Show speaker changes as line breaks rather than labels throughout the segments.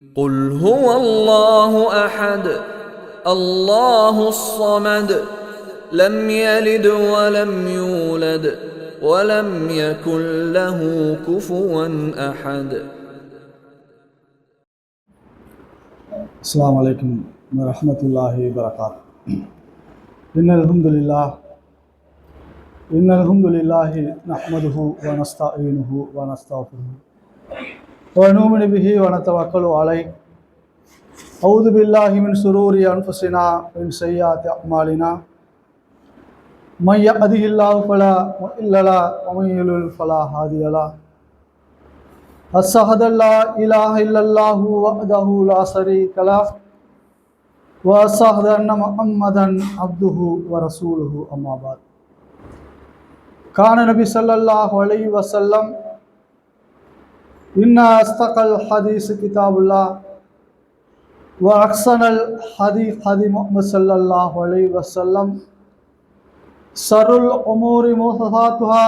قل هو الله احد الله الصمد لم يلد ولم يولد ولم يكن له كفوا احد.
السلام عليكم ورحمة الله وبركاته. إن الحمد لله إن الحمد لله نحمده ونستعينه ونستغفره. ونؤمن به ونتوكل عليه أعوذ بالله من شرور أنفسنا ومن سيئات أعمالنا من يهده الله فلا مضل له ومن يضلل فلا هادي له أشهد أن لا إله إلا الله وحده لا شريك له وأشهد أن محمدا عبده ورسوله أما بعد كان النبي صلى الله عليه وسلم إن أصدق الحديث كتاب الله وأحسن الحديث حديث محمد صلى الله عليه وسلم شر الأمور محدثاتها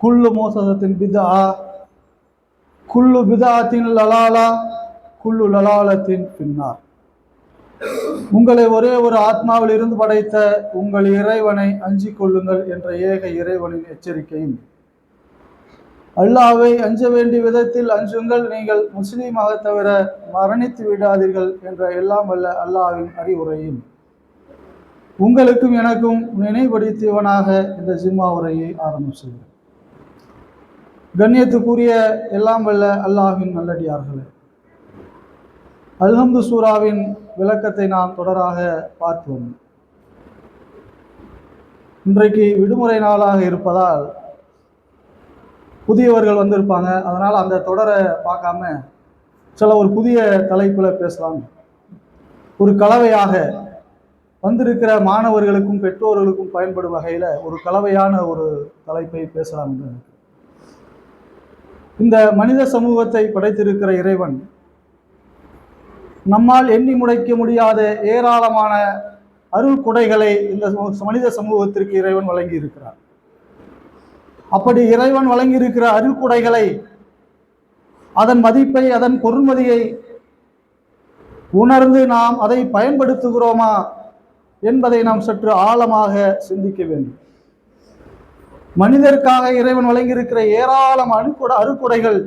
كل محدثة بدعة குல்லு பிதாத்தின் லலாலா குல்லு லலாலத்தின் பின்னார் உங்களை ஒரே ஒரு ஆத்மாவில் இருந்து படைத்த உங்கள் இறைவனை அஞ்சிக் கொள்ளுங்கள் என்ற ஏக இறைவனின் எச்சரிக்கையும் அல்லாவை அஞ்ச வேண்டிய விதத்தில் அஞ்சுங்கள். நீங்கள் முஸ்லீமாக தவிர மரணித்து விடாதீர்கள் என்ற எல்லாம் வல்ல அல்லாவின் அறிவுரையும் உங்களுக்கும் எனக்கும் நினைவுபடுத்தியவனாக இந்த ஜிம்மா உரையை ஆரம்பம் செய்கிறேன். கண்ணியத்துக்குரிய எல்லாம் வல்ல அல்லாஹின் நல்லடியார்களே அல்ஹம்து சூராவின் விளக்கத்தை நாம் தொடராக பார்ப்போம். இன்றைக்கு விடுமுறை நாளாக இருப்பதால் புதியவர்கள் வந்திருப்பாங்க. அதனால் அந்த தொடரை பார்க்காம சில ஒரு புதிய தலைப்பில் பேசலாம். ஒரு கலவையாக வந்திருக்கிற மாணவர்களுக்கும் பெற்றோர்களுக்கும் பயன்படும் வகையில் ஒரு கலவையான ஒரு தலைப்பை பேசலாம் என்று இந்த மனித சமூகத்தை படைத்திருக்கிற இறைவன் நம்மால் எண்ணி முடைக்க முடியாத ஏராளமான அருள் கொடைகளை இந்த மனித சமூகத்திற்கு இறைவன் வழங்கி இருக்கிறார் அப்படி இறைவன் வழங்கி இருக்கிற அதன் மதிப்பை அதன் பொருண்மதியை உணர்ந்து நாம் அதை பயன்படுத்துகிறோமா என்பதை நாம் சற்று ஆழமாக சிந்திக்க வேண்டும். மனிதருக்காக இறைவன் வழங்கியிருக்கிற ஏராளம் அணுக்குட அறுக்குடைகள்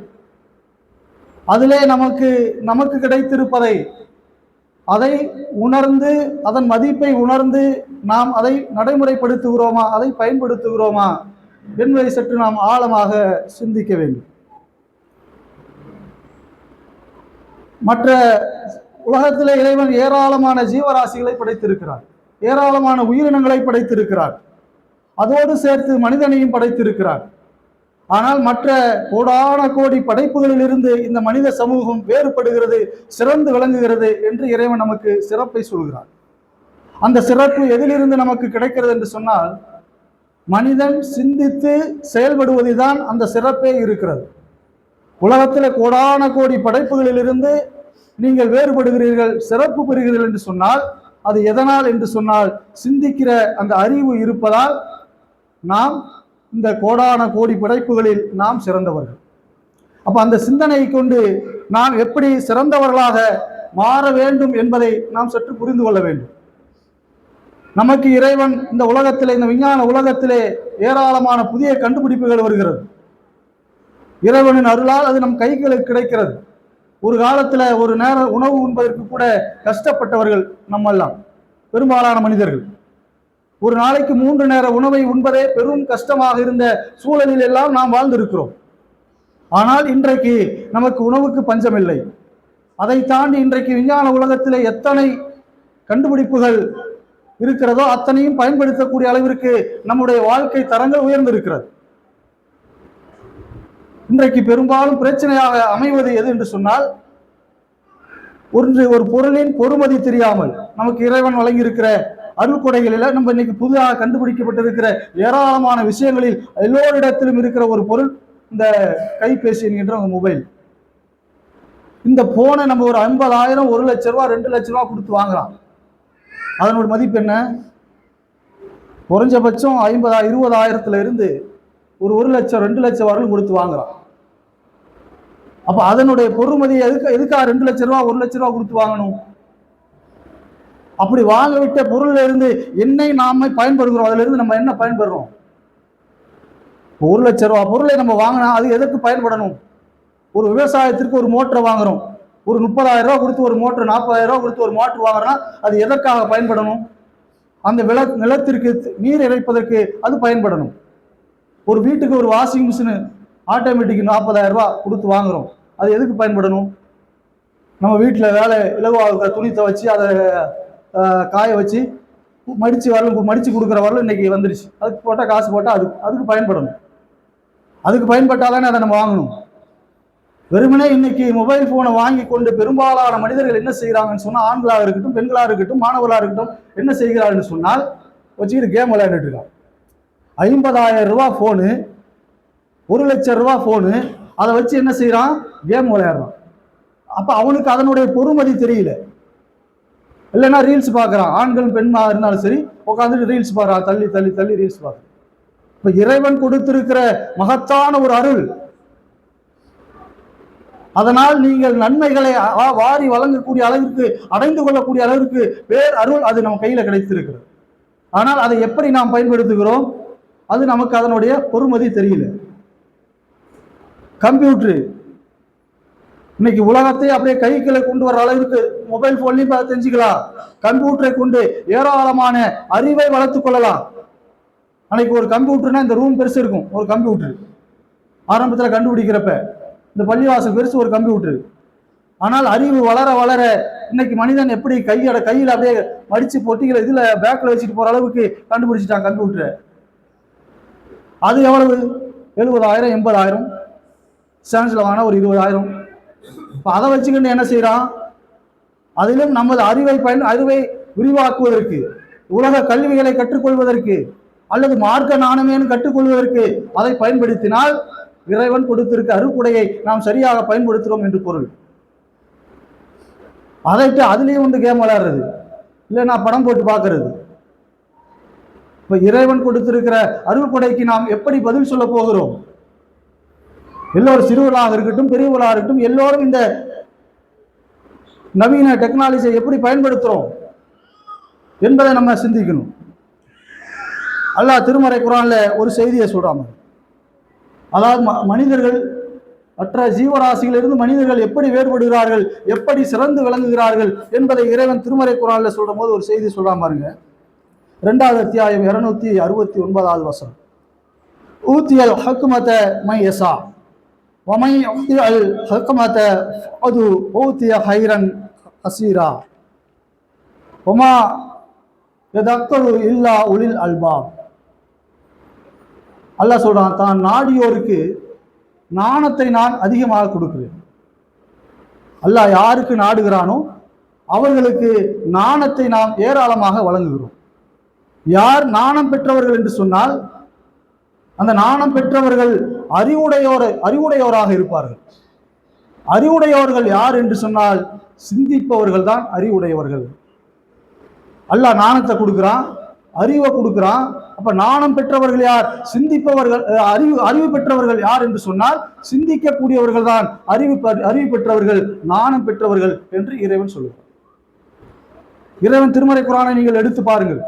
அதிலே நமக்கு நமக்கு கிடைத்திருப்பதை அதை உணர்ந்து அதன் மதிப்பை உணர்ந்து நாம் அதை நடைமுறைப்படுத்துகிறோமா அதை பயன்படுத்துகிறோமா என்பதை சற்று நாம் ஆழமாக சிந்திக்க வேண்டும். மற்ற உலகத்திலே இறைவன் ஏராளமான ஜீவராசிகளை படைத்திருக்கிறார். ஏராளமான உயிரினங்களை படைத்திருக்கிறார். அதோடு சேர்த்து மனிதனையும் படைத்திருக்கிறார். ஆனால் மற்ற கோடான கோடி படைப்புகளிலிருந்து இந்த மனித சமூகம் வேறுபடுகிறது சிறந்து விளங்குகிறது என்று இறைவன் நமக்கு சிறப்பை சொல்கிறார். அந்த சிறப்பு எதிலிருந்து நமக்கு கிடைக்கிறது என்று சொன்னால் மனிதன் சிந்தித்து செயல்படுவதுதான் அந்த சிறப்பே இருக்கிறது. உலகத்தில் கோடான கோடி படைப்புகளிலிருந்து நீங்கள் வேறுபடுகிறீர்கள் சிறப்பு பெறுகிறீர்கள் என்று சொன்னால் அது எதனால் என்று சொன்னால் சிந்திக்கிற அந்த அறிவு இருப்பதால் நாம் இந்த கோடான கோடி படைப்புகளில் நாம் சிறந்தவர்கள். அப்போ அந்த சிந்தனையை கொண்டு நாம் எப்படி சிறந்தவர்களாக மாற வேண்டும் என்பதை நாம் சற்று புரிந்து கொள்ள வேண்டும். நமக்கு இறைவன் இந்த உலகத்திலே இந்த விஞ்ஞான உலகத்திலே ஏராளமான புதிய கண்டுபிடிப்புகள் வருகிறது. இறைவனின் அருளால் அது நம் கைகளுக்கு கிடைக்கிறது. ஒரு காலத்தில் ஒரு நேர உணவு உண்பதற்கு கூட கஷ்டப்பட்டவர்கள் நம்மெல்லாம் பெரும்பாலான மனிதர்கள். ஒரு நாளைக்கு மூன்று நேர உணவை உண்பதே பெரும் கஷ்டமாக இருந்த சூழலில் எல்லாம் நாம் வாழ்ந்திருக்கிறோம். ஆனால் இன்றைக்கு நமக்கு உணவுக்கு பஞ்சமில்லை. அதை தாண்டி இன்றைக்கு விஞ்ஞான உலகத்திலே எத்தனை கண்டுபிடிப்புகள் இருக்கிறதோ அத்தனையும் பயன்படுத்தக்கூடிய அளவிற்கு நம்முடைய வாழ்க்கை தரங்கள் உயர்ந்திருக்கிறது. இன்றைக்கு பெரும்பாலும் பிரச்சனையாக அமைவது எது என்று சொன்னால் ஒன்று ஒரு பொருளின் பொறுமதி தெரியாமல் நமக்கு இறைவன் வழங்கியிருக்கிற அருள்கொடைகளில் நம்ம இன்னைக்கு புதிதாக கண்டுபிடிக்கப்பட்டிருக்கிற ஏராளமான விஷயங்களில் எல்லோரிடத்திலும் இருக்கிற ஒரு பொருள் இந்த கைபேசி என்கின்ற ஒரு மொபைல். இந்த போனை நம்ம ஒரு ஐம்பதாயிரம் ஒரு லட்ச ரூபா ரெண்டு லட்ச ரூபா கொடுத்து வாங்கலாம். அதனோட மதிப்பு என்ன? குறைஞ்சபட்சம் ஐம்பதா இருபதாயிரத்துல இருந்து ஒரு ஒரு லட்சம் ரெண்டு லட்சம் வரலும் கொடுத்து வாங்குறான். அப்போ அதனுடைய பொறுமதியை எதுக்கு எதுக்காக ரெண்டு லட்ச ரூபா ஒரு லட்ச ரூபா கொடுத்து வாங்கணும்? அப்படி வாங்க விட்ட பொருள்ல இருந்து என்னை நாம பயன்படுகிறோம். அதுல இருந்து நம்ம என்ன பயன்படுறோம்? ஒரு லட்ச ரூபா பொருளை நம்ம வாங்கினா அது எதற்கு பயன்படணும்? ஒரு விவசாயத்திற்கு ஒரு மோட்டரை வாங்குறோம். ஒரு முப்பதாயிரம் ரூபா கொடுத்து ஒரு மோட்டர் நாற்பதாயிரம் ரூபா கொடுத்து ஒரு மோட்டர் வாங்குறோம்னா அது எதற்காக பயன்படணும்? அந்த விள நிலத்திற்கு நீர் இறைப்பதற்கு அது பயன்படணும். ஒரு வீட்டுக்கு ஒரு வாஷிங் மிஷினு ஆட்டோமேட்டிக் நாற்பதாயிரம் ரூபா கொடுத்து வாங்குறோம். அது எதுக்கு பயன்படணும்? நம்ம வீட்டில் வேலை இலவாக இருக்கிற துணி துவைச்சி அதை காய வச்சு மடித்து வரலும் மடித்து கொடுக்குற வரலும் இன்றைக்கி வந்துருச்சு. அதுக்கு போட்டால் காசு போட்டால் அது அதுக்கு பயன்படணும். அதுக்கு பயன்பட்டால் அதை நம்ம வாங்கணும். வெறுமனே இன்னைக்கு மொபைல் போனை வாங்கி கொண்டு பெரும்பாலான மனிதர்கள் என்ன செய்கிறாங்கன்னு சொன்னால் ஆண்களாக இருக்கட்டும் பெண்களாக இருக்கட்டும் மாணவர்களாக இருக்கட்டும் என்ன செய்கிறாருன்னு சொன்னால் வச்சுக்கிட்டு கேம் விளையாண்டுட்டு இருக்கான் ஐம்பதாயிரம் ரூபா ஃபோனு ஒரு லட்சம் ரூபா ஃபோனு அதை வச்சு என்ன செய்கிறான் கேம் விளையாடுறான். அப்போ அவனுக்கு அதனுடைய பொறுமதி தெரியல. இல்லைன்னா ரீல்ஸ் பார்க்குறான். ஆண்கள் பெண்ணாக இருந்தாலும் சரி உட்காந்துட்டு ரீல்ஸ் பார்க்குறான். தள்ளி தள்ளி தள்ளி ரீல்ஸ் பார்க்குறான். இப்போ இறைவன் கொடுத்திருக்கிற மகத்தான ஒரு அருள் அதனால் நீங்கள் நன்மைகளை வாரி வழங்கக்கூடிய அளவிற்கு அடைந்து கொள்ளக்கூடிய அளவிற்கு பேர் அருள் அது நம்ம கையில் கிடைத்திருக்கிறது. ஆனால் அதை எப்படி நாம் பயன்படுத்துகிறோம்? அது நமக்கு அதனுடைய பொறுமதி தெரியல. கம்ப்யூட்ரு. இன்னைக்கு உலகத்தை அப்படியே கைக்குள்ள கொண்டு வர அளவிற்கு மொபைல் போன்லையும் பார்த்து தெரிஞ்சுக்கலாம். கம்ப்யூட்டரை கொண்டு ஏராளமான அறிவை வளர்த்துக் கொள்ளலாம். அன்னைக்கு ஒரு கம்ப்யூட்டர்னா இந்த ரூம் பெருசு இருக்கும். ஒரு கம்ப்யூட்டர். ஆரம்பத்தில் கண்டுபிடிக்கிறப்ப இந்த பள்ளிவாசல் பெருசு ஒரு கம்ப்யூட்டர் ஆனால் அறிவு வளர வளர இன்னைக்கு மனிதன் எப்படி கையோட கையில் அப்படியே மடிச்சு பொட்டிகளை இதில் பேக்கில் வச்சுட்டு போகிற அளவுக்கு கண்டுபிடிச்சிட்டான் கம்ப்யூட்டரை அது எவ்வளவு? எழுபதாயிரம் எண்பதாயிரம். சான்ஸ்ல வாங்கினா ஒரு இருபதாயிரம். இப்போ அதை வச்சுக்கிட்டு என்ன செய்கிறான் அதிலும் நமது அறிவை பயன் அறிவை விரிவாக்குவதற்கு உலக கல்விகளை கற்றுக்கொள்வதற்கு அல்லது மார்க்க நாணமேன்னு கற்றுக்கொள்வதற்கு அதை பயன்படுத்தினால் இறைவன் கொடுத்திருக்க அருக்குடையை நாம் சரியாக பயன்படுத்துகிறோம் என்று பொருள். அதைட்டு அதுலேயும் வந்து கேம் விளையாடுறது. இல்லை நான் படம் போட்டு பார்க்கறது. இப்போ இறைவன் கொடுத்திருக்கிற அருள்கொடைக்கு நாம் எப்படி பதில் சொல்ல போகிறோம்? எல்லோரும் சிறுவர்களாக இருக்கட்டும் பெரியவர்களாக இருக்கட்டும் எல்லோரும் இந்த நவீன டெக்னாலஜியை எப்படி பயன்படுத்துகிறோம் என்பதை நம்ம சிந்திக்கணும். அல்லாஹ் திருமறை குரான்ல ஒரு செய்தியை சொல்கிறாங்க அதாவது ம- மனிதர்கள் மற்ற ஜீவராசிகளிலிருந்து மனிதர்கள் எப்படி வேறுபடுகிறார்கள் எப்படி சிறந்து விளங்குகிறார்கள் என்பதை இறைவன் திருமறை குரான்ல சொல்ற போது ஒரு செய்தி சொல்றான் பாருங்க. ரெண்டாவது அத்தியாயம் இருநூத்தி அறுபத்தி ஒன்பதாவது வசனம். ஊத்தியல் ஹக்குமத மை யசா ஒமை அல் ஹக்குமத அது ஊத்திய ஹைரன் ஹசீரா ஒமா எதக்கரு இல்லா உலில் அல்பாப். அல்லாஹ் சொல்கிறான் தான் நாடியோருக்கு நாணத்தை நான் அதிகமாக கொடுக்குறேன். அல்லாஹ் யாருக்கு நாடுகிறானோ அவர்களுக்கு நாணத்தை நாம் ஏராளமாக வழங்குகிறோம். யார் நாணம் பெற்றவர்கள் என்று சொன்னால் அந்த நாணம் பெற்றவர்கள் அறிவுடையோர் அறிவுடையோராக இருப்பார்கள். அறிவுடையவர்கள் யார் என்று சொன்னால் சிந்திப்பவர்கள் தான் அறிவுடையவர்கள். அல்லாஹ் நாணத்தை கொடுக்குறான் அறிவை கொடுக்குறான் அப்ப நாணம் பெற்றவர்கள் யார்? சிந்திப்பவர்கள் அறிவு அறிவு பெற்றவர்கள் யார் என்று சொன்னால் சிந்திக்கக்கூடியவர்கள் தான் அறிவு அறிவு பெற்றவர்கள் நாணம் பெற்றவர்கள் என்று இறைவன் சொல்லுவார். இறைவன் திருமறை குரானை நீங்கள் எடுத்து பாருங்கள்.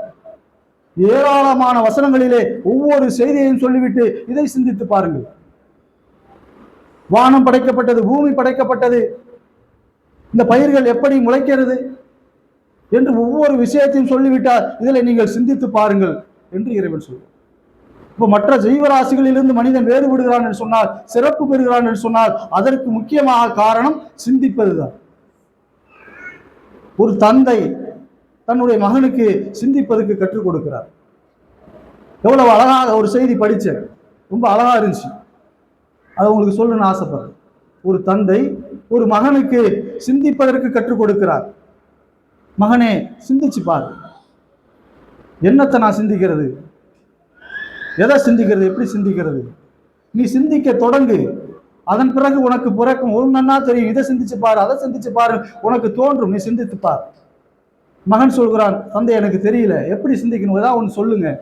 ஏராளமான வசனங்களிலே ஒவ்வொரு செய்தியையும் சொல்லிவிட்டு இதை சிந்தித்து பாருங்கள். வானம் படைக்கப்பட்டது பூமி படைக்கப்பட்டது இந்த பயிர்கள் எப்படி முளைக்கிறது என்று ஒவ்வொரு விஷயத்தையும் சொல்லிவிட்டார் இதில் நீங்கள் சிந்தித்து பாருங்கள். என்று இறைவன் சொல்வான் இப்போ மற்ற ஜீவராசிகளிலிருந்து மனிதன் வேறுபடுகிறான் என்று சொன்னால் சிறப்பு பெறுகிறான் என்று சொன்னால் அதற்கு முக்கியமாக காரணம் சிந்திப்பதுதான் ஒரு தந்தை தன்னுடைய மகனுக்கு சிந்திப்பதற்கு கற்றுக் கொடுக்கிறார். எவ்வளவு அழகாக ஒரு செய்தி படித்தேன். ரொம்ப அழகா இருந்துச்சு. அதை உங்களுக்கு சொல்லணும்னு ஆசைப்படுறேன். ஒரு தந்தை ஒரு மகனுக்கு சிந்திப்பதற்கு கற்றுக் கொடுக்கிறார். மகனே சிந்திச்சு பாரு. என்னத்தை நான் சிந்திக்கிறது? எதை சிந்திக்கிறது? எப்படி சிந்திக்கிறது? நீ சிந்திக்க தொடங்கு. அதன் பிறகு உனக்கு பிறக்கும். ஒரு நன்னா தெரியும். இதை சிந்திச்சு பாரு அதை சிந்திச்சு பாரு. உனக்கு தோன்றும். நீ சிந்தித்து பார். மகன் சொல்கிறான் தந்தை எனக்கு தெரியல. எப்படி சிந்திக்கணும்? ஏதாவது ஒன்று சொல்லுங்க.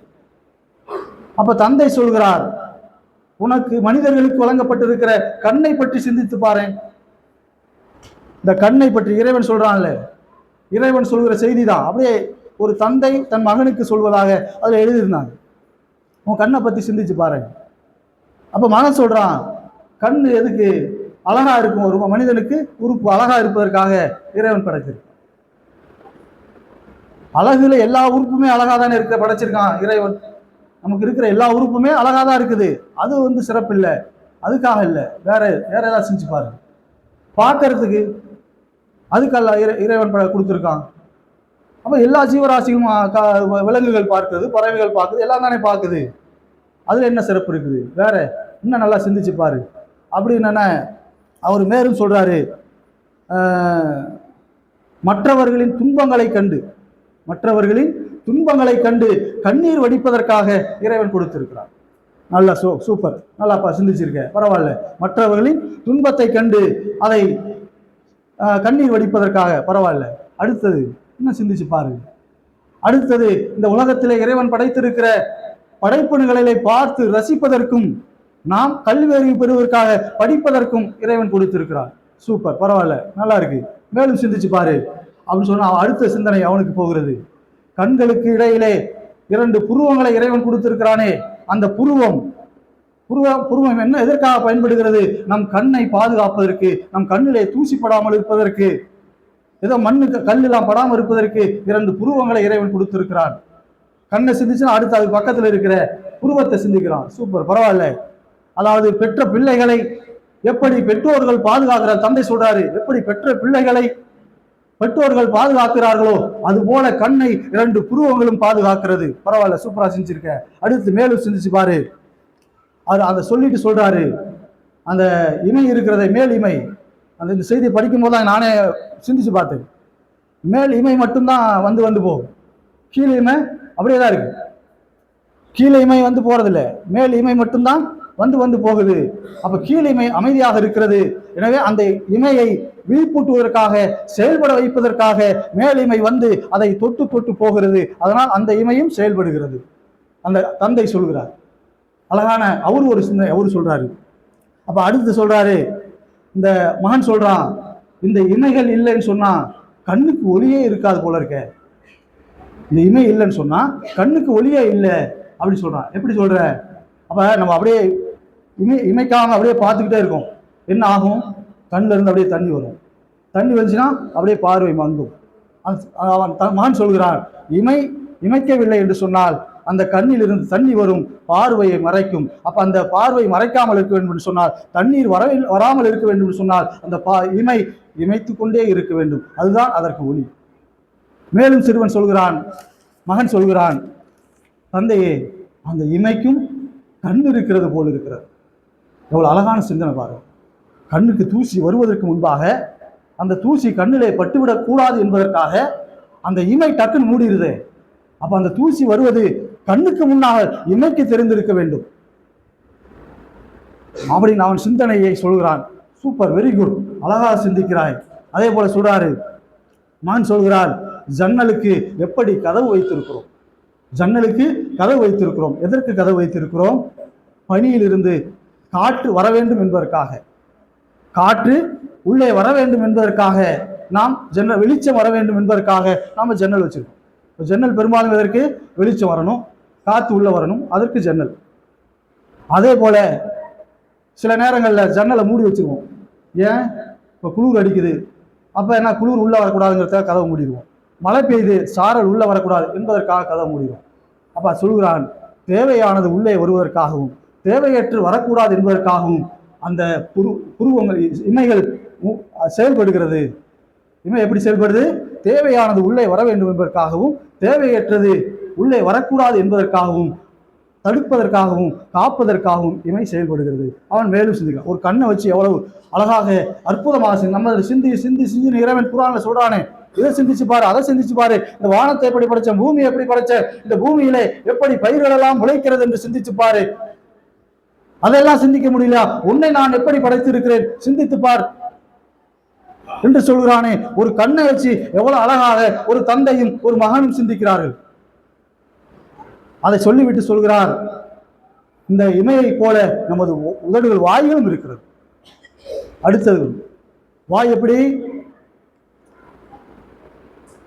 அப்ப தந்தை சொல்கிறார் உனக்கு மனிதர்களுக்கு வழங்கப்பட்டிருக்கிற கண்ணை பற்றி சிந்தித்து பாரேன். இந்த கண்ணை பற்றி இறைவன் சொல்றான்ல. இறைவன் சொல்கிற செய்தி தான் அப்படியே ஒரு தந்தை தன் மகனுக்கு சொல்வதாக அதில் எழுதியிருந்தாங்க. உன் கண்ணை பற்றி சிந்திச்சு பாரு. அப்போ மகன் சொல்கிறான் கண் எதுக்கு? அழகா இருக்கும் ஒரு மனிதனுக்கு உறுப்பு அழகாக இருப்பதற்காக இறைவன் படைச்சிருக்கு அழகுல எல்லா உறுப்புமே அழகாக தானே இருக்க படைச்சிருக்கான் இறைவன். நமக்கு இருக்கிற எல்லா உறுப்புமே அழகாக தான் இருக்குது. அது வந்து சிறப்பு இல்லை அதுக்காக இல்லை. வேற வேற ஏதாவது செஞ்சு பாருங்க பார்க்கறதுக்கு அதுக்கல்ல இறை இறைவன் பட கொடுத்துருக்கான். அப்போ எல்லா ஜீவராசிகளும் விலங்குகள் பார்க்குது பறவைகள் பார்க்குது எல்லாம் தானே பார்க்குது. அதில் என்ன சிறப்பு இருக்குது? வேற இன்னும் நல்லா சிந்திச்சு பாரு. என்னென்ன அவர் மேலும் சொல்கிறாரு மற்றவர்களின் துன்பங்களை கண்டு மற்றவர்களின் துன்பங்களை கண்டு கண்ணீர் வடிப்பதற்காக இறைவன் கொடுத்திருக்கிறார். நல்லா சூ சூப்பர். நல்லாப்பா சிந்திச்சிருக்க. பரவாயில்ல. மற்றவர்களின் துன்பத்தை கண்டு அதை கண்ணீர் வடிப்பதற்காக பரவாயில்ல. அடுத்தது இன்னும் சிந்திச்சு பாரு? அடுத்தது இந்த உலகத்திலே இறைவன் படைத்திருக்கிற படைப்பினங்களை பார்த்து ரசிப்பதற்கும் நாம் கல்வி அறிவு பெறுவதற்காக படிப்பதற்கும் இறைவன் கொடுத்திருக்கிறார். சூப்பர் பரவாயில்ல நல்லா இருக்கு. மேலும் சிந்திச்சு பாரு. அப்படின்னு சொன்னா அடுத்த சிந்தனை அவனுக்கு போகிறது. கண்களுக்கு இடையிலே இரண்டு புருவங்களை இறைவன் கொடுத்திருக்கிறானே அந்த புருவம். புருவ புருவம் என்ன எதற்காக பயன்படுகிறது? நம் கண்ணை பாதுகாப்பதற்கு நம் கண்ணிலே தூசிப்படாமல் இருப்பதற்கு. ஏதோ மண்ணுக்கு கல்லெல்லாம் படாமல் இருப்பதற்கு இரண்டு புருவங்களை இறைவன் கொடுத்திருக்கிறான். கண்ணை சிந்திச்சுன்னா அடுத்து அது பக்கத்தில் இருக்கிற புருவத்தை சிந்திக்கிறான். சூப்பர் பரவாயில்ல. அதாவது பெற்ற பிள்ளைகளை எப்படி பெற்றோர்கள் பாதுகாக்கிறார்? தந்தை சொல்றாரு எப்படி பெற்ற பிள்ளைகளை பெற்றோர்கள் பாதுகாக்கிறார்களோ அது போல கண்ணை இரண்டு புருவங்களும் பாதுகாக்கிறது. பரவாயில்ல சூப்பரா செஞ்சிருக்க அடுத்து மேலும் சிந்திச்சு பாரு. அது அதை சொல்லிட்டு சொல்றாரு. அந்த இமை இருக்கிறதை மேல் இமை. அந்த இந்த செய்தியை படிக்கும்போது தான் நானே சிந்திச்சு பார்த்தேன். மேல் இமை மட்டும்தான் வந்து வந்து போகும். கீழே இமை அப்படியே தான் இருக்கு. கீழே இமை வந்து போறதில்ல. மேல் இமை மட்டும்தான் வந்து வந்து போகுது. அப்போ கீழ் இமை அமைதியாக இருக்கிறது. எனவே அந்த இமையை விழிப்பூட்டுவதற்காக செயல்பட வைப்பதற்காக மேல் இமை வந்து அதை தொட்டு தொட்டு போகிறது. அதனால் அந்த இமையும் செயல்படுகிறது. அந்த தந்தை சொல்கிறார். அழகான அவர் ஒரு சிந்தனை அவர் சொல்றாரு. அப்போ அடுத்து சொல்றாரு இந்த மகன் சொல்றான் இந்த இமைகள் இல்லைன்னு சொன்னா கண்ணுக்கு ஒளியே இருக்காது போல இருக்க. இந்த இமை இல்லைன்னு சொன்னா கண்ணுக்கு ஒளியே இல்லை அப்படி சொல்றான் எப்படி சொல்ற? அப்ப நம்ம அப்படியே இமை இமைக்காம அப்படியே பார்த்துக்கிட்டே இருக்கோம். என்ன ஆகும்? கண்ணுல இருந்து அப்படியே தண்ணி வரும். தண்ணி வந்துச்சுன்னா அப்படியே பார்வை மங்கும். அவன் த- மகன் சொல்கிறான் இமை இமைக்கவில்லை என்று சொன்னால் அந்த கண்ணிலிருந்து தண்ணி வரும் பார்வையை மறைக்கும். அப்போ அந்த பார்வை மறைக்காமல் இருக்க வேண்டும் என்று சொன்னால் தண்ணீர் வர வராமல் இருக்க வேண்டும் என்று சொன்னால் அந்த பா இமை இமைத்து கொண்டே இருக்க வேண்டும். அதுதான் அதற்கு ஒளி. மேலும் சிறுவன் சொல்கிறான் மகன் சொல்கிறான் தந்தையே அந்த இமைக்கும் கண் இருக்கிறது போல் இருக்கிறது. எவ்வளோ அழகான சிந்தனை பாருங்கள் கண்ணுக்கு தூசி வருவதற்கு முன்பாக அந்த தூசி கண்ணிலே பட்டுவிடக்கூடாது என்பதற்காக அந்த இமை டக்குன்னு மூடிடுது அப்போ அந்த தூசி வருவது கண்ணுக்கு முன்னால் இன்னைக்கு தெரிந்திருக்க வேண்டும். அப்படின்னு அவன் சிந்தனையை சொல்கிறான். சூப்பர் வெரி குட் அழகா சிந்திக்கிறாய். அதே போல சொல்றாரு. மான் சொல்கிறார் ஜன்னலுக்கு எப்படி கதவு வைத்திருக்கிறோம்? ஜன்னலுக்கு கதவு வைத்திருக்கிறோம். எதற்கு கதவு வைத்திருக்கிறோம்? பனியிலிருந்து காற்று வர வேண்டும் என்பதற்காக. காற்று உள்ளே வர வேண்டும் என்பதற்காக. நாம் ஜன்னல் வெளிச்சம் வர வேண்டும் என்பதற்காக நாம் ஜன்னல் வச்சிருக்கோம். ஜன்னல் பெரும்பாலும் எதற்கு? வெளிச்சம் வரணும். காற்று உள்ள வரணும். அதற்கு ஜன்னல். அதே போல சில நேரங்களில் ஜன்னலை மூடி வச்சுருவோம். ஏன்? இப்போ குளிர் அடிக்குது. அப்போ என்ன? குளிர் உள்ளே வரக்கூடாதுங்கிறதுக்காக கதவை மூடிடுவோம். மழை பெய்யுது சாரல் உள்ளே வரக்கூடாது என்பதற்காக கதவை மூடிடுவோம். அப்போ சொல்கிறான் தேவையானது உள்ளே வருவதற்காகவும் தேவையற்று வரக்கூடாது என்பதற்காகவும் அந்த புரு புருவங்கள் இமைகள் செயல்படுகிறது. இமை எப்படி செயல்படுது? தேவையானது உள்ளே வர வேண்டும் என்பதற்காகவும் தேவையற்றது உள்ளே வரக்கூடாது என்பதற்காகவும் தடுப்பதற்காகவும் காப்பதற்காகவும் இமை செயல்படுகிறது. அவன் மேலும் சிந்திக்கிறான். ஒரு கண்ணை வச்சு எவ்வளவு அழகாக அற்புதமாக நம்ம சிந்தி சிந்தி சிந்தி இறைவன் குரான்ல சொல்றானே. இதை சிந்திச்சு பாரு அதை சிந்திச்சு பாரு. இந்த வானத்தை எப்படி படைச்ச பூமி எப்படி படைச்ச இந்த பூமியிலே எப்படி பயிர்கள் எல்லாம் முளைக்கிறது என்று சிந்திச்சு பாரு. அதெல்லாம் சிந்திக்க முடியல. உன்னை நான் எப்படி படைத்திருக்கிறேன்? சிந்தித்து பார். என்று சொல்கிறானே. ஒரு கண்ணை வச்சு எவ்வளவு அழகாக ஒரு தந்தையும் ஒரு மகனும் சிந்திக்கிறார்கள். அதை சொல்லிவிட்டு சொல்கிறார். இந்த இமையை போல நமது உ- உதடுகள் வாய்களும் இருக்கிறது. அடுத்தது வாய் எப்படி?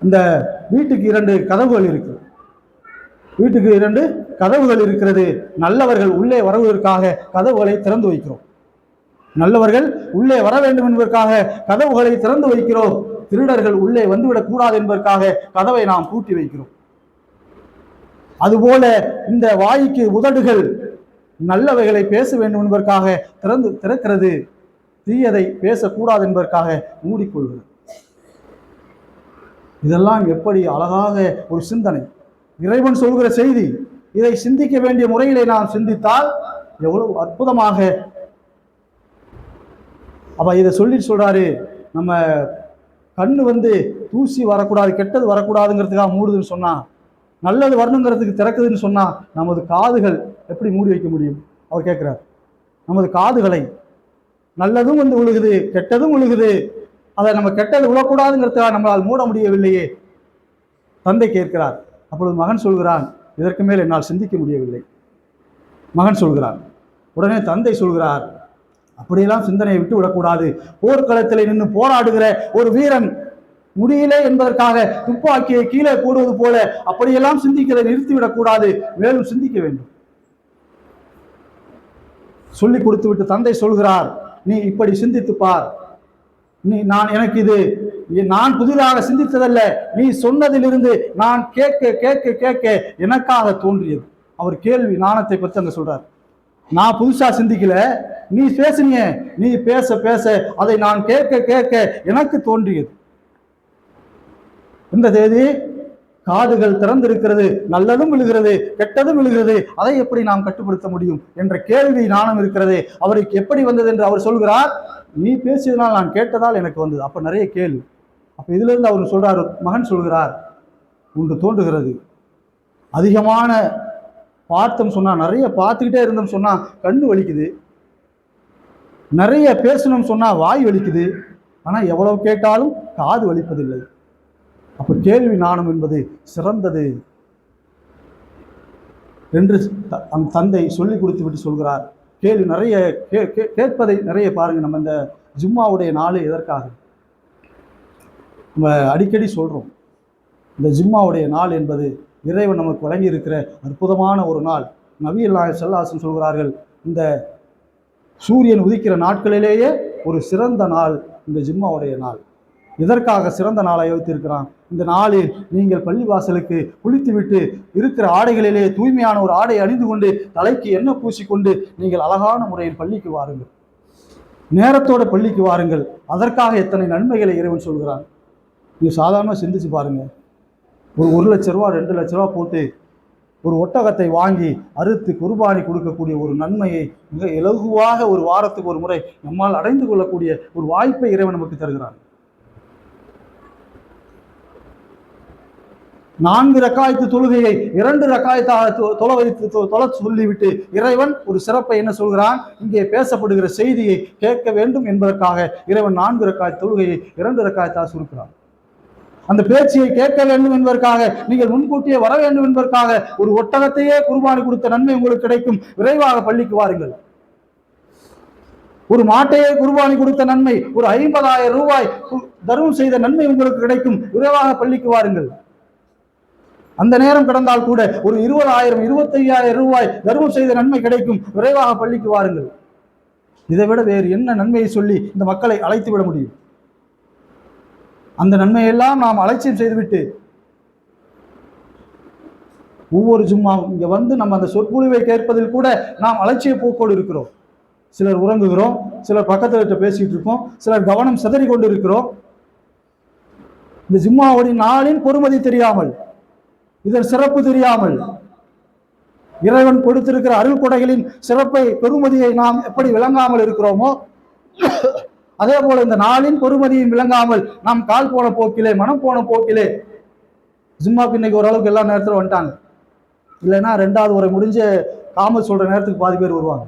இந்த வீட்டுக்கு இரண்டு கதவுகள் இருக்கு வீட்டுக்கு இரண்டு கதவுகள் இருக்கிறது. நல்லவர்கள் உள்ளே வருவதற்காக கதவுகளை திறந்து வைக்கிறோம். நல்லவர்கள் உள்ளே வர வேண்டும் என்பதற்காக கதவுகளை திறந்து வைக்கிறோம். திருடர்கள் உள்ளே வந்துவிடக் கூடாது என்பதற்காக கதவை நாம் பூட்டி வைக்கிறோம். அதுபோல இந்த வாய்க்கு உதடுகள் நல்லவைகளை பேச வேண்டும் என்பதற்காக திறந்து திறக்கிறது. தீயதை பேசக்கூடாது என்பதற்காக மூடிக்கொள்கிறது. இதெல்லாம் எப்படி அழகாக ஒரு சிந்தனை. இறைவன் சொல்கிற செய்தி இதை சிந்திக்க வேண்டிய முறையிலே நாம் சிந்தித்தால் எவ்வளவு அற்புதமாக. அப்ப இதை சொல்லி சொல்றாரு நம்ம கண்ணு வந்து தூசி வரக்கூடாது கெட்டது வரக்கூடாதுங்கிறதுக்காக மூடுதுன்னு சொன்னா நல்லது வரணுங்கிறதுக்கு திறக்குதுன்னு சொன்னால் நமது காதுகள் எப்படி மூடி வைக்க முடியும்? அவர் கேட்குறார். நமது காதுகளை நல்லதும் வந்து விழுகுது கெட்டதும் விழுகுது அதை நம்ம கெட்டது விழக்கூடாதுங்கிறதுக்காக நம்மளால் மூட முடியவில்லையே. தந்தை கேட்கிறார். அப்பொழுது மகன் சொல்கிறான் இதற்கு மேல் என்னால் சிந்திக்க முடியவில்லை. மகன் சொல்கிறான் உடனே தந்தை சொல்கிறார் அப்படியெல்லாம் சிந்தனையை விட்டு விடக்கூடாது. போர்க்களத்தில் நின்று போராடுகிற ஒரு வீரன் முடியல என்பதற்காக துப்பாக்கியை கீழே போடுவது போல அப்படியெல்லாம் சிந்திக்கிறதை நிறுத்திவிடக் கூடாது மேலும் சிந்திக்க வேண்டும். சொல்லி கொடுத்து விட்டு தந்தை சொல்கிறார் நீ இப்படி சிந்தித்து பார். நீ நான் எனக்கு இது இது நான் புதிதாக சிந்தித்ததல்ல. நீ சொன்னதிலிருந்து நான் கேட்க கேட்க கேட்க எனக்காக தோன்றியது. அவர் கேள்வி நாணத்தை பற்றி அங்க சொல்றார். நான் புதுசா சிந்திக்கல. நீ பேசுனிய. நீ பேச பேச அதை நான் கேட்க கேட்க எனக்கு தோன்றியது. இந்த தேதி காதுகள் திறந்திருக்கிறது நல்லதும் விழுகிறது கெட்டதும் விழுகிறது. அதை எப்படி நாம் கட்டுப்படுத்த முடியும் என்ற கேள்வி நாணம் இருக்கிறது அவருக்கு எப்படி வந்தது என்று அவர் சொல்கிறார் நீ பேசியதனால் நான் கேட்டதால் எனக்கு வந்தது. அப்போ நிறைய கேள்வி. அப்போ இதிலிருந்து அவர் சொல்கிறார் மகன் சொல்கிறார் ஒன்று தோன்றுகிறது. அதிகமான பார்த்தோம் சொன்னால் நிறைய பார்த்துக்கிட்டே இருந்தோம் சொன்னால் கண்ணு வலிக்குது. நிறைய பேசணும் சொன்னால் வாய் வலிக்குது. ஆனால் எவ்வளவு கேட்டாலும் காது வலிப்பதில்லை. அப்போ கேள்வி நாணம் என்பது சிறந்தது என்று த- அந்த தந்தை சொல்லி கொடுத்து விட்டு சொல்கிறார். கேள்வி நிறைய கே- கே- கேட்பதை நிறைய பாருங்கள். நம்ம இந்த ஜிம்மாவுடைய நாள் எதற்காக? நம்ம அடிக்கடி சொல்கிறோம் இந்த ஜிம்மாவுடைய நாள் என்பது இறைவன் நமக்கு வழங்கி இருக்கிற அற்புதமான ஒரு நாள். நபியல்லாஹ் செல்லாசன் சொல்கிறார்கள் இந்த சூரியன் உதிக்கிற நாட்களிலேயே ஒரு சிறந்த நாள் இந்த ஜிம்மாவுடைய நாள். இதற்காக சிறந்த நாளை வைத்திருக்கிறான் இந்த நாளில் நீங்கள் பள்ளிவாசலுக்கு குளித்துவிட்டு இருக்கிற ஆடைகளிலே தூய்மையான ஒரு ஆடை அணிந்து கொண்டு தலைக்கு எண்ணெய் பூசிக்கொண்டு நீங்கள் அழகான முறையில் பள்ளிக்கு வாருங்கள். நேரத்தோட பள்ளிக்கு வாருங்கள். அதற்காக எத்தனை நன்மைகளை இறைவன் சொல்கிறான்? நீங்கள் சாதாரணமாக சிந்திச்சு பாருங்கள் ஒரு ஒரு லட்ச ரூபா ரெண்டு லட்ச ரூபா போட்டு ஒரு ஒட்டகத்தை வாங்கி அறுத்து குர்பானி கொடுக்கக்கூடிய ஒரு நன்மையை மிக இலகுவாக ஒரு வாரத்துக்கு ஒரு முறை நம்மால் அடைந்து கொள்ளக்கூடிய ஒரு வாய்ப்பை இறைவன் நமக்கு தருகிறான். நான்கு ரக்காயத்து தொழுகையை இரண்டு ரக்காயத்தாக தொலை வைத்து தொலை சொல்லிவிட்டு இறைவன் ஒரு சிறப்பை என்ன சொல்கிறான்? இங்கே பேசப்படுகிற செய்தியை கேட்க வேண்டும் என்பதற்காக இறைவன் நான்கு ரக்காய் தொழுகையை இரண்டு ரக்காயத்தாக சுருக்கிறான் அந்த பேச்சியை கேட்க வேண்டும் என்பதற்காக நீங்கள் முன்கூட்டியே வர வேண்டும் என்பதற்காக ஒரு ஒட்டகத்தையே குர்பானி கொடுத்த நன்மை உங்களுக்கு கிடைக்கும். விரைவாக பள்ளிக்கு வாருங்கள். ஒரு மாட்டையே குர்பானி கொடுத்த நன்மை ஒரு ஐம்பதாயிரம் ரூபாய் தர்மம் செய்த நன்மை உங்களுக்கு கிடைக்கும். விரைவாக பள்ளிக்கு வாருங்கள். அந்த நேரம் கடந்தால் கூட ஒரு இருபதாயிரம் இருபத்தையாயிரம் ரூபாய் தர்மம் செய்த நன்மை கிடைக்கும். விரைவாக பள்ளிக்கு வாருங்கள். இதை விட வேறு என்ன நன்மையை சொல்லி இந்த மக்களை அழைத்து விட முடியும்? அந்த நன்மையெல்லாம் நாம் அலட்சியம் செய்துவிட்டு ஒவ்வொரு ஜும்மாவும் இங்க வந்து நம்ம அந்த சொற்பொழிவை கேட்பதில் கூட நாம் அலட்சிய போக்கோடு இருக்கிறோம். சிலர் உறங்குகிறோம் சிலர் பக்கத்தில் பேசிட்டு இருக்கோம் சிலர் கவனம் சிதறி கொண்டு இருக்கிறோம். இந்த ஜிம்மாவுடைய நாளின் பொறுமதி தெரியாமல் இதன் சிறப்பு தெரியாமல் இறைவன் கொடுத்திருக்கிற அருள் கொடைகளின் சிறப்பை பெருமதியை நாம் எப்படி விளங்காமல் இருக்கிறோமோ அதே போல இந்த நாளின் பெருமதியும் விளங்காமல் நாம் கால் போன போக்கிலே மனம் போன போக்கிலே ஜிம்மாக்கு இன்னைக்கு ஓரளவுக்கு எல்லா நேரத்தில் வந்துட்டாங்க. இல்லைன்னா ரெண்டாவது உரை முடிஞ்சு காம சொல்ற நேரத்துக்கு பாதி பேர் வருவாங்க.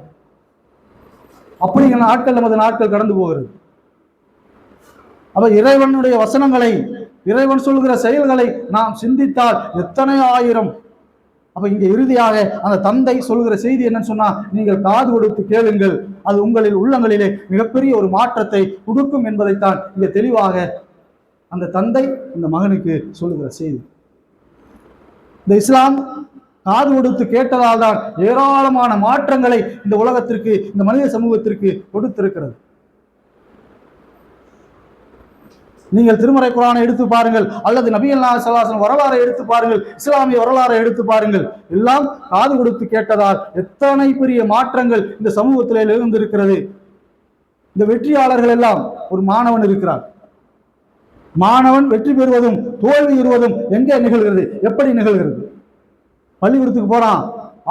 அப்படிங்கிற நாட்கள் நமது நாட்கள் கடந்து போகிறது. அப்ப இறைவனுடைய வசனங்களை இறைவன் சொல்கிற செயல்களை நாம் சிந்தித்தால் எத்தனை ஆயிரம்? அப்ப இங்க இறுதியாக அந்த தந்தை சொல்கிற செய்தி என்னன்னு சொன்னா நீங்கள் காது கொடுத்து கேளுங்கள். அது உங்களில் உள்ளங்களிலே மிகப்பெரிய ஒரு மாற்றத்தை கொடுக்கும் என்பதைத்தான் இங்க தெளிவாக அந்த தந்தை இந்த மகனுக்கு சொல்லுகிற செய்தி. இந்த இஸ்லாம் காது கொடுத்து கேட்டதால் தான் ஏராளமான மாற்றங்களை இந்த உலகத்திற்கு இந்த மனித சமூகத்திற்கு கொடுத்திருக்கிறது. நீங்கள் திருமறை குரானை எடுத்து பாருங்கள். அல்லது நபியல்லா சலாசன் வரலாறை எடுத்து பாருங்கள். இஸ்லாமிய வரலாறை எடுத்து பாருங்கள். எல்லாம் காது கொடுத்து கேட்டதால் எத்தனை பெரிய மாற்றங்கள் இந்த சமூகத்தில் இருந்திருக்கிறது இந்த வெற்றியாளர்கள் எல்லாம் ஒரு மாணவன் இருக்கிறார் மாணவன் வெற்றி பெறுவதும் தோல்வி பெறுவதும் எங்கே நிகழ்கிறது? எப்படி நிகழ்கிறது? பள்ளிக்கூடத்துக்கு போறான்.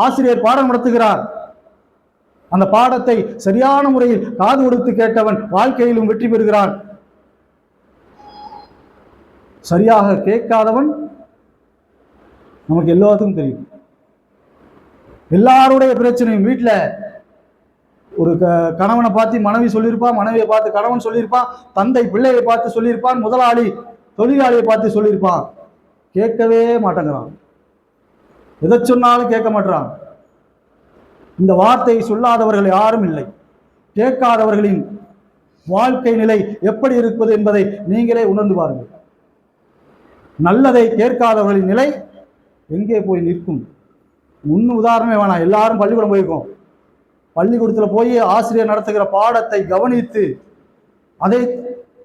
ஆசிரியர் பாடம் நடத்துகிறார். அந்த பாடத்தை சரியான முறையில் காது கொடுத்து கேட்டவன் வாழ்க்கையிலும் வெற்றி பெறுகிறான். சரியாக கேட்காதவன் நமக்கு எல்லாத்துக்கும் தெரியும். எல்லாருடைய பிரச்சனையும் வீட்டில் ஒரு க கணவனை பார்த்து மனைவி சொல்லியிருப்பான் மனைவியை பார்த்து கணவன் சொல்லியிருப்பான் தந்தை பிள்ளையை பார்த்து சொல்லியிருப்பான் முதலாளி தொழிலாளியை பார்த்து சொல்லியிருப்பான். கேட்கவே மாட்டேங்கிறான். எதை சொன்னாலும் கேட்க மாட்டான் இந்த வார்த்தையை சொல்லாதவர்கள் யாரும் இல்லை. கேட்காதவர்களின் வாழ்க்கை நிலை எப்படி இருப்பது என்பதை நீங்களே உணர்ந்து பாருங்கள். நல்லதை கேட்காதவர்களின் நிலை எங்கே போய் நிற்கும்? முன் உதாரணமே வேணாம். எல்லாரும் பள்ளிக்கூடம் போயிருக்கோம். பள்ளிக்கூடத்தில் போய் ஆசிரியர் நடத்துகிற பாடத்தை கவனித்து அதை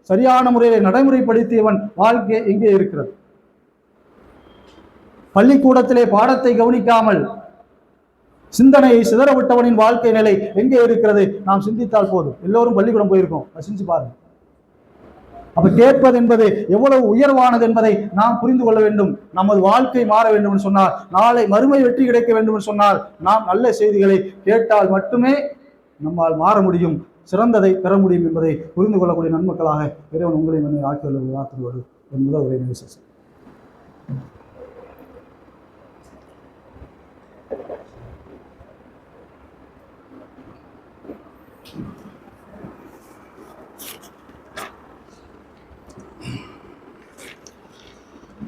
சரியான முறையில் நடைமுறைப்படுத்தியவன் வாழ்க்கை எங்கே இருக்கிறது? பள்ளிக்கூடத்திலே பாடத்தை கவனிக்காமல் சிந்தனையை சிதறவிட்டவனின் வாழ்க்கை நிலை எங்கே இருக்கிறது? நாம் சிந்தித்தால் போதும். எல்லோரும் பள்ளிக்கூடம் போயிருக்கோம். சிந்திச்சு பாருங்க. அப்ப கேட்பது என்பது எவ்வளவு உயர்வானது என்பதை நாம் புரிந்து கொள்ள வேண்டும். நமது வாழ்க்கை மாற வேண்டும் என்று சொன்னால் நாளை மறுமை வெற்றி கிடைக்க வேண்டும் என்று சொன்னால் நாம் நல்ல செய்திகளை கேட்டால் மட்டுமே நம்மால் மாற முடியும் சிறந்ததை பெற முடியும் என்பதை புரிந்து கொள்ளக்கூடிய நன்மக்களாக இறைவன் உங்களை மன்னை ஆக்கியுள்ள வார்த்தையோடு என் முதல் உரை நேசம்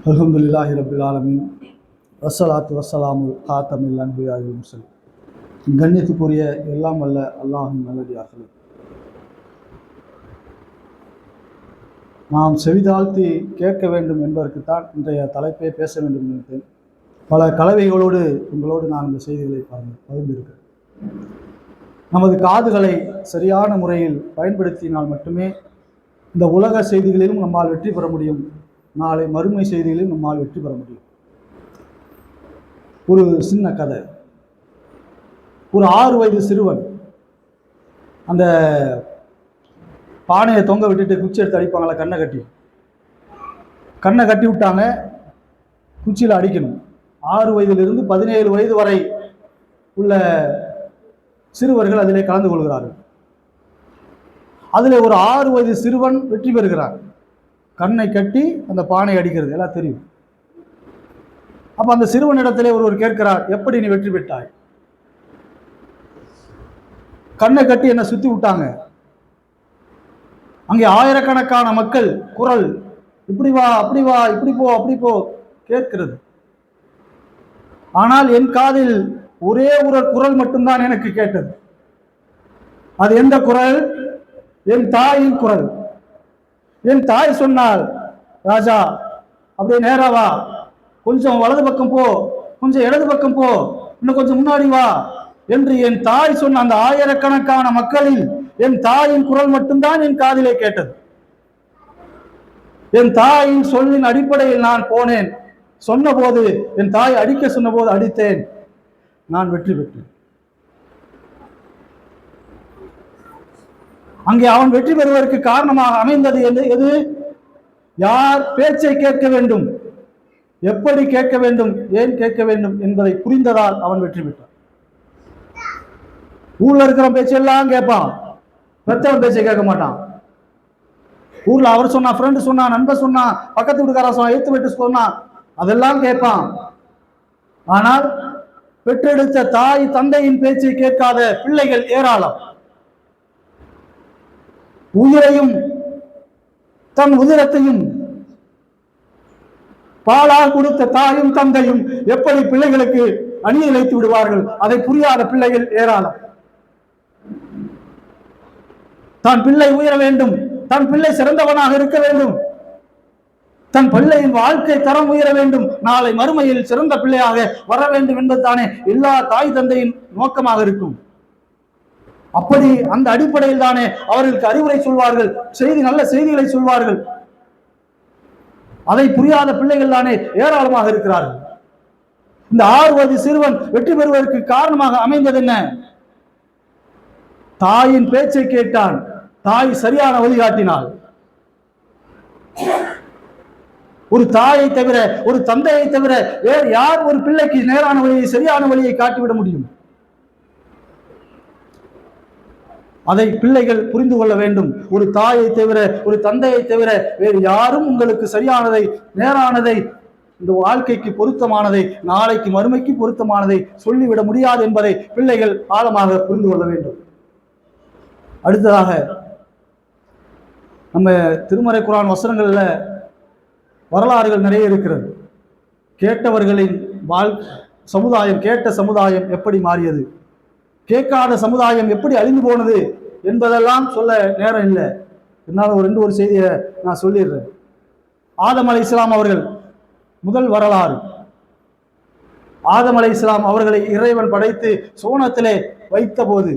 அல்ஹம்துலில்லாஹி ரபில் ஆலமீன். வசலாத்து வசலாமு காத்தமில் அன்பியாய் முசல் கண்ணியத்துக்குரிய எல்லாம் அல்ல அல்லாஹும் நல்லடியார்களே. நாம் செவிதாழ்த்தி கேட்க வேண்டும் என்பதற்குத்தான் இன்றைய தலைப்பை பேச வேண்டும் நினைத்தேன். பல கலவைகளோடு உங்களோடு நான் இந்த செய்திகளை பாருங்கள் பகிர்ந்திருக்கிறேன். நமது காதுகளை சரியான முறையில் பயன்படுத்தினால் மட்டுமே இந்த உலக செய்திகளிலும் நம்மால் வெற்றி பெற முடியும். நாளை மறுமை செய்திகளில் நம்மால் வெற்றி பெற முடியும். ஒரு சின்ன கதை. ஒரு ஆறு வயது சிறுவன் அந்த பானையை தொங்க விட்டுட்டு குச்சி எடுத்து அடிப்பாங்களா கண்ணை கட்டி. கண்ணை கட்டி விட்டாங்க குச்சியில் அடிக்கணும். ஆறு வயதிலிருந்து பதினேழு வயது வரை உள்ள சிறுவர்கள் அதிலே கலந்து கொள்கிறார்கள். அதில் ஒரு ஆறு வயது சிறுவன் வெற்றி பெறுகிறார் கண்ணை கட்டி அந்த பானை அடிக்கிறது எல்லாம் தெரியும். அப்போ அந்த சிறுவனிடத்திலே ஒருவர் கேட்கிறார் எப்படி நீ வெற்றி பெற்றாய்? கண்ணை கட்டி என்னை சுற்றி விட்டாங்க. அங்கே ஆயிரக்கணக்கான மக்கள் குரல் இப்படி வா அப்படி வா இப்படி போ அப்படி போ கேட்கிறது. ஆனால் என் காதில் ஒரே ஒரு குரல் மட்டும்தான் எனக்கு கேட்டது. அது எந்த குரல்? என் தாயின் குரல். என் தாய் சொன்னாள் ராஜா அப்படியே நேராவா கொஞ்சம் வலது பக்கம் போ. கொஞ்சம் இடது பக்கம் போ. இன்னும் கொஞ்சம் முன்னாடி வா. என்று என் தாய் சொன்ன அந்த ஆயிரக்கணக்கான மக்களில் என் தாயின் குரல் மட்டும்தான் என் காதிலே கேட்டது. என் தாயின் சொல்லின் அடிப்படையில் நான் போனேன். சொன்னபோது என் தாய் அடிக்க சொன்னபோது அடித்தேன். நான் வெற்றி பெற்றேன். அங்கே அவன் வெற்றி பெறுவதற்கு காரணமாக அமைந்தது என்று எது? யார் பேச்சை கேட்க வேண்டும்? எப்படி கேட்க வேண்டும்? ஏன் கேட்க வேண்டும் என்பதை புரிந்ததால் அவன் வெற்றி பெற்றான். ஊர்ல இருக்கிற பேச்செல்லாம் கேட்பான். பெற்றவன் பேச்சை கேட்க மாட்டான். ஊர்ல அவர் சொன்னா ஃப்ரெண்டு சொன்னா நண்பர் சொன்னா பக்கத்து வீட்டுக்காரர் சொன்னா எடுத்து விட்டு சொன்னா அதெல்லாம் கேட்பான். ஆனால் பெற்றெடுத்த தாய் தந்தையின் பேச்சை கேட்காத பிள்ளைகள் ஏராளம். உயிரையும் தன் உதிரத்தையும் பாலால் கொடுத்த தாயும் தந்தையும் எப்படி பிள்ளைகளுக்கு அணியில் வைத்து விடுவார்கள்? அதை புரியாத பிள்ளைகள் ஏராளம். தான் பிள்ளை உயர வேண்டும் தன் பிள்ளை சிறந்தவனாக இருக்க வேண்டும். தன் பிள்ளையின் வாழ்க்கை தரம் உயர வேண்டும். நாளை மறுமையில் சிறந்த பிள்ளையாக வர வேண்டும் என்பதுதானே எல்லா தாய் தந்தையின் நோக்கமாக இருக்கும். அப்படி அந்த அடிப்படையில் தானே அவர்களுக்கு அறிவுரை சொல்வார்கள் செய்தி நல்ல செய்திகளை சொல்வார்கள். அதை புரியாத பிள்ளைகள் தானே ஏராளமாக இருக்கிறார்கள். இந்த ஆறு வயது சிறுவன் வெற்றி பெறுவதற்கு காரணமாக அமைந்தது என்ன? தாயின் பேச்சை கேட்டான் தாய் சரியான வழிகாட்டினாள் ஒரு தாயை தவிர ஒரு தந்தையை தவிர வேறு யார் ஒரு பிள்ளைக்கு நேரான வழியை சரியான வழியை காட்டிவிட முடியும்? அதை பிள்ளைகள் புரிந்து கொள்ள வேண்டும். ஒரு தாயை தவிர ஒரு தந்தையை தவிர வேறு யாரும் உங்களுக்கு சரியானதை நேரானதை இந்த வாழ்க்கைக்கு பொருத்தமானதை நாளைக்கு மறுமைக்கு பொருத்தமானதை சொல்லிவிட முடியாது என்பதை பிள்ளைகள் ஆழமாக புரிந்து கொள்ள வேண்டும். அடுத்ததாக நம்ம திருமறை குரான் வசனங்களில் வரலாறுகள் நிறைய இருக்கிறது. கேட்டவர்களின் வாழ் சமுதாயம் கேட்ட சமுதாயம் எப்படி மாறியது? கேட்காத சமுதாயம் எப்படி அழிந்து போனது என்பதெல்லாம் சொல்ல நேரம் இல்லை. இருந்தாலும் ஒரு ரெண்டு ஒரு செய்தியை நான் சொல்லிடுறேன். ஆதம் அலை இஸ்லாம் அவர்கள் முதல் வரலாறு. ஆதம் அலை இஸ்லாம் அவர்களை இறைவன் படைத்து சோனத்திலே வைத்தபோது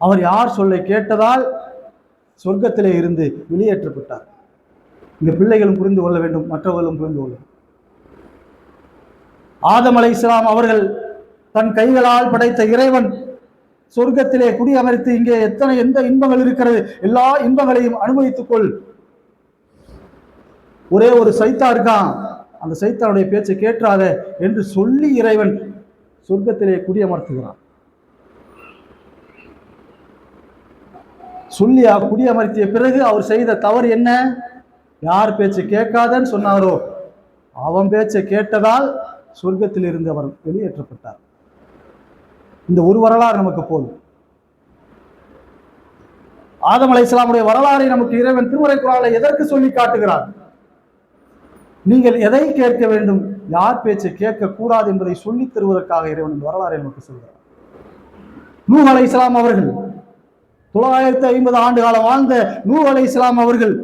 அவர் யார் சொல்லை கேட்டதால் சொர்க்கத்திலே இருந்து வெளியேற்றப்பட்டார். இந்த பிள்ளைகளும் புரிந்து கொள்ள வேண்டும் மற்றவர்களும் புரிந்து கொள்ள ஆதம் அலை இஸ்லாம் அவர்கள் தன் கைகளால் படைத்த இறைவன் சொர்க்கத்திலே குடியமர்த்து இங்கே எத்தனை எந்த இன்பங்கள் இருக்கிறது? எல்லா இன்பங்களையும் அனுபவித்துக் கொள் ஒரே ஒரு சைத்தா இருக்கான் அந்த சைத்தானுடைய பேச்சை கேட்றாத என்று சொல்லி இறைவன் சொர்க்கத்திலே குடியமர்த்துகிறான். சொல்லி குடி குடியமர்த்திய பிறகு அவர் செய்த தவறு என்ன? யார் பேச்சை கேட்காதன்னு சொன்னாரோ? அவன் பேச்சை கேட்டதால் சொர்க்கத்தில் இருந்து அவர் வெளியேற்றப்பட்டார். இந்த ஒரு வரலாறு நமக்கு போதும். ஆதம் இஸ்லாமுடைய வரலாறை நமக்கு இறைவன் திருமறை குரானை எதற்கு சொல்லி காட்டுகிறார்? நீங்கள் எதை கேட்க வேண்டும்? யார் பேச்சை கேட்க கூடாது என்பதை சொல்லித் தருவதற்காக இறைவன் இந்த வரலாறை நமக்கு சொல்கிறார். நூ அலை இஸ்லாம் அவர்கள் தொள்ளாயிரத்தி ஐம்பது ஆண்டு காலம் வாழ்ந்த நூ அலை இஸ்லாம் அவர்கள்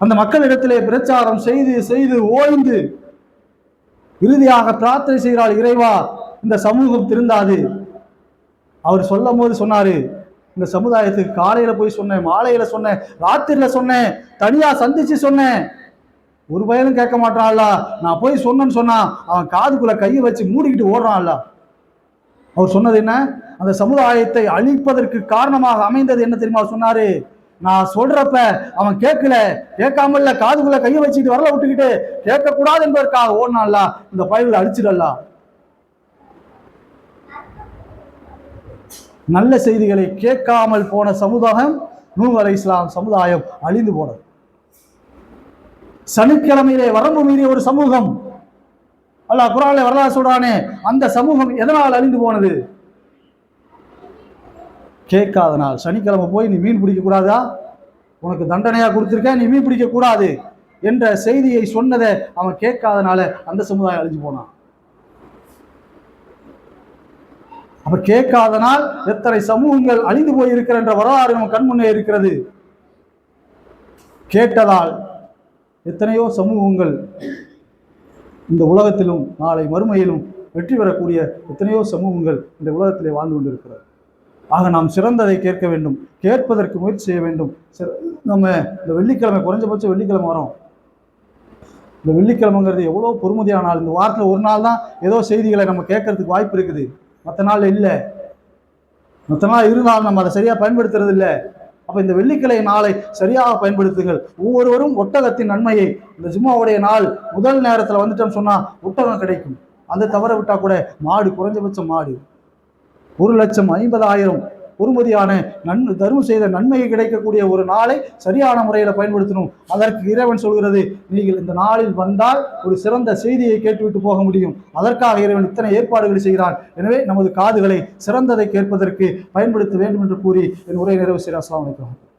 அந்த மக்களிடத்திலே பிரச்சாரம் செய்து செய்து ஓய்ந்து இறுதியாக பிரார்த்தனை செய்கிறாள் இறைவா இந்த சமூகம் திருந்தாது. அவர் சொல்லும் போது சொன்னாரு இந்த சமுதாயத்துக்கு காலையில போய் சொன்னேன் மாலையில சொன்னேன் ராத்திரில சொன்னேன் தனியா சந்திச்சு சொன்னேன். ஒரு பயனும் கேட்க மாட்டான்ல. நான் போய் சொன்னேன்னு சொன்னா அவன் காதுக்குள்ள கையை வச்சு மூடிக்கிட்டு ஓடுறான்ல. அவர் சொன்னது என்ன? அந்த சமுதாயத்தை அழிப்பதற்கு காரணமாக அமைந்தது என்ன தெரியுமா? சொன்னாரு நான் சொல்றப்ப அவன் கேட்கல கேட்காமல்ல காதுக்குள்ள கையை வச்சுக்கிட்டு வரல விட்டுக்கிட்டு கேட்கக்கூடாது என்பதற்காக ஓடினான்ல. இந்த பயங்களை அழிச்சிடலாம் நல்ல செய்திகளை கேட்காமல் போன சமுதாயம் நூஹ் அலை இஸ்லாம் சமுதாயம் அழிந்து போனது. சனிக்கிழமையிலே வரம்பு மீறிய ஒரு சமூகம் அல்ல குரானிலே வரலாறு சொல்றானே அந்த சமூகம் எதனால் அழிந்து போனது? கேட்காத நாள். சனிக்கிழமை போய் நீ மீன் பிடிக்க கூடாதா? உனக்கு தண்டனையா கொடுத்துருக்க நீ மீன் பிடிக்க கூடாது என்ற செய்தியை சொன்னதை அவன் கேட்காதனால அந்த சமுதாயம் அழிஞ்சு போனான். அப்ப கேட்காதனால் எத்தனை சமூகங்கள் அழிந்து போயிருக்கிற என்ற வரலாறு நம்ம கண் முன்னே இருக்கிறது. கேட்டதால் எத்தனையோ சமூகங்கள் இந்த உலகத்திலும் நாளை மறுமையிலும் வெற்றி பெறக்கூடிய எத்தனையோ சமூகங்கள் இந்த உலகத்திலே வாழ்ந்து கொண்டிருக்கிறது. ஆக நாம் சிறந்ததை கேட்க வேண்டும் கேட்பதற்கு முயற்சி செய்ய வேண்டும். நம்ம இந்த வெள்ளிக்கிழமை குறைஞ்சபட்சம் வெள்ளிக்கிழமை வரோம். இந்த வெள்ளிக்கிழமைங்கிறது எவ்வளோ பொறுமதியான நாள். இந்த வாரத்தில் ஒரு நாள் தான் ஏதோ செய்திகளை நம்ம கேட்கறதுக்கு வாய்ப்பு இருக்குது. மற்ற நாள் இல்லை. மற்ற நாள் இருந்தாலும் நம்ம அதை சரியாக பயன்படுத்துறது இல்லை. அப்போ இந்த வெள்ளிக்கிழமை நாளை சரியாக பயன்படுத்துங்கள். ஒவ்வொருவரும் ஒட்டகத்தின் நன்மையை. இந்த ஜும்மாவுடைய நாள் முதல் நேரத்தில் வந்துட்டோம்னு சொன்னால் ஒட்டகம் கிடைக்கும். அதை தவற விட்டால் கூட மாடு குறைஞ்சபட்சம் மாடு. ஒரு லட்சம் ஐம்பதாயிரம் பொறுமதியான நன் தர்மம் செய்த நன்மையை கிடைக்கக்கூடிய ஒரு நாளை சரியான முறையில் பயன்படுத்தணும். அதற்கு இறைவன் சொல்கிறது நீங்கள் இந்த நாளில் வந்தால் ஒரு சிறந்த செய்தியை கேட்டுவிட்டு போக முடியும். அதற்காக இறைவன் இத்தனை ஏற்பாடுகளை செய்கிறான். எனவே நமது காதுகளை சிறந்ததை கேட்பதற்கு பயன்படுத்த வேண்டும் என்று கூறி என் உரை நிறைவு செய்கிறார் அஸ்லாம் வலைக்கம்